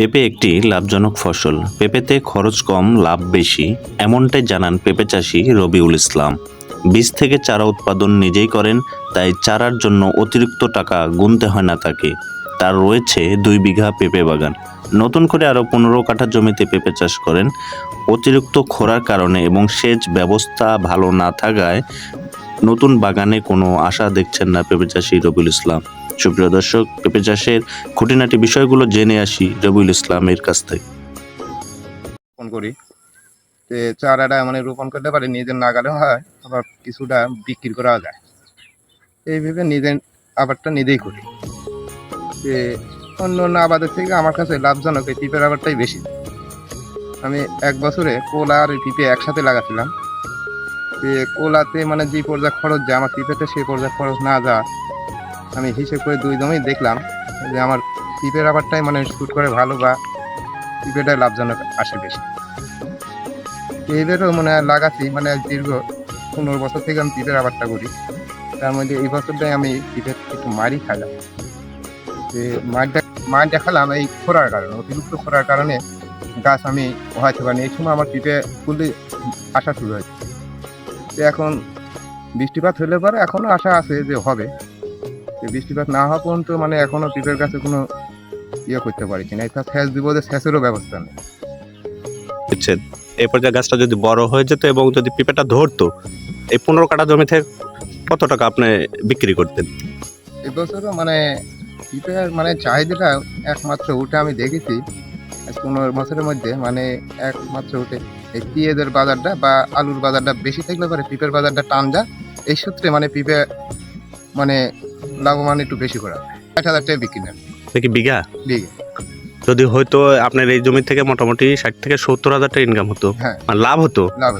পেঁপে একটি লাভজনক ফসল। পেঁপেতে খরচ কম, লাভ বেশি, এমনটাই জানান পেঁপে চাষি রবিউল ইসলাম। বীজ থেকে চারা উৎপাদন নিজেই করেন, তাই চারার জন্য অতিরিক্ত টাকা গুনতে হয় না তাকে। তার রয়েছে দুই বিঘা পেঁপে বাগান। নতুন করে আরও পনেরো কাঠা জমিতে পেঁপে চাষ করেন। অতিরিক্ত খরার কারণে এবং সেচ ব্যবস্থা ভালো না থাকায় নতুন বাগানে কোনো আশা দেখছেন না পেঁপে চাষি রবিউল ইসলাম। সুপ্রিয় দর্শক পেঁপে চাষের খুঁটিনাটি বিষয়গুলো জেনে আসি রবিউল ইসলামের কাছ থেকে। রোপণ করি। তে চারাটা মানে রোপণ করতে পারে, নিজের নাগালেও হয়, আবার কিছুটা বিক্রি করা যায়। এইভাবে নিজের আবারটা নিজেই করি। যে অন্য অন্য আবাদের থেকে আমার কাছে লাভজনক এই পিঁপের আবারটাই বেশি। আমি এক বছরে কোলা আর পিঁপে একসাথে লাগাছিলাম। যে কোলাতে মানে যে পর্যায়ে খরচ যায়, আমার পিঁপেতে সেই পর্যায়ে খরচ না যা আমি হিসেব করে দুই দমই দেখলাম যে আমার পিঁপের আবারটাই মানে শ্যুট করে ভালো বা পিঁপেটাই লাভজনক আসে বেশি। এবারও মানে লাগাচ্ছি মানে দীর্ঘ পনেরো বছর থেকে আমি পিঁপের আবারটা করি। তার মধ্যে এই বছরটাই আমি পিঁপের একটু মারি খাইলাম। যে মারটা মার দেখালাম এই খোরার কারণে, অতিরিক্ত খোরার কারণে গাছ আমি হয়তো পারিনি এই সময় আমার পিঁপে ফুলে আসা শুরু হয়েছে। এখন বৃষ্টিপাত হলে পরে এখনও আশা আছে যে হবে। বৃষ্টিপাত না হওয়া পর্যন্ত মানে এখনও পিঁপের কাছে কোনো ইয়ে করতে পারছি না এটা সেচ দিব যে সেচেরও ব্যবস্থা নেই। দিচ্ছেন এই পর্যায়ে গাছটা যদি বড় হয়ে যেত এবং যদি পেঁপেটা ধরতো এই পনেরো কাঠা জমিতে কত টাকা আপনি বিক্রি করতেন? এবছরও মানে পিঁপের মানে চাহিদাটা একমাত্র উঠে আমি দেখেছি পনেরো বছরের মধ্যে মানে একমাত্র উঠে। এই পেঁয়াজের বাজারটা বা আলুর বাজারটা বেশি থাকলে পরে পিঁপের বাজারটা টান যা এই সূত্রে মানে পিঁপে মানে লাভবান একটু বেশি করা এক ষাট হাজার টাকা বিক্রি নেন। নাকি বিঘা? বিঘা। যদি হয়তো আপনার এই জমি থেকে মোটামুটি ষাট থেকে সত্তর হাজার টাকা ইনকাম হতো হ্যাঁ। লাভ হতো? লাভ।